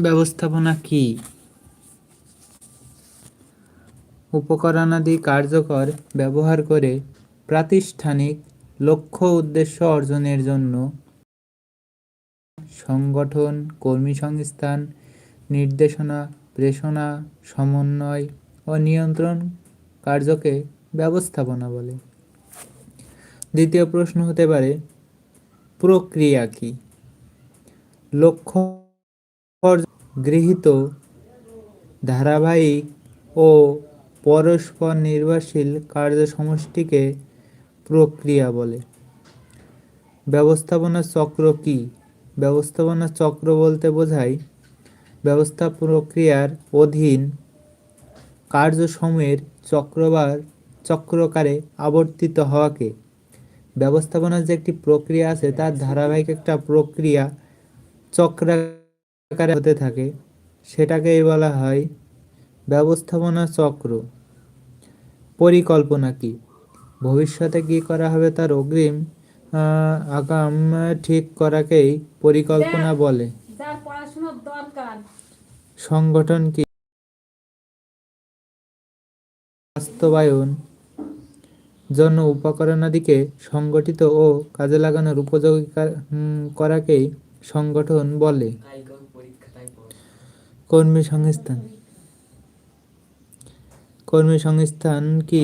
ব্যবস্থাপনা কি? উপকরণাদি কার্যকর ব্যবহার করে প্রাতিষ্ঠানিক লক্ষ্য উদ্দেশ্য অর্জনের জন্য সংগঠন, কর্মী সংস্থান, নির্দেশনা, প্রেষণা, সমন্বয় ও নিয়ন্ত্রণ কার্যকে ব্যবস্থাপনা বলে। দ্বিতীয় প্রশ্ন হতে পারে, প্রক্রিয়া কি? লক্ষ্য গৃহীত, ধারাবাহিক ও পরস্পর নির্ভরশীল কার্য সমষ্টিকে প্রক্রিয়া বলে। ব্যবস্থাপনা চক্র কি? ব্যবস্থাপনা চক্র বলতে বোঝায় ব্যবস্থা প্রক্রিয়ার অধীন কার্যসমূহের চক্রবার চক্রকারে আবর্তিত হওয়াকে। ব্যবস্থাপনার যে একটি প্রক্রিয়া আছে, তার ধারাবাহিক একটা প্রক্রিয়া চক্রাকারে হতে থাকে। সেটাকেই বলা হয় ব্যবস্থাপনা চক্র। পরিকল্পনা কি? ভবিষ্যতে কি করা হবে তার অগ্রিম আহ, আগাম ঠিক করাকেই পরিকল্পনা বলে। যার পড়াশোনার দরকার। সংগঠন কি? বাস্তবায়ন জন্য উপকরণাদিকে সংগঠিত ও কাজে লাগানোর উপযোগী করাকেই সংগঠন বলে। কর্মী সংস্থান। কর্মী সংস্থান কি?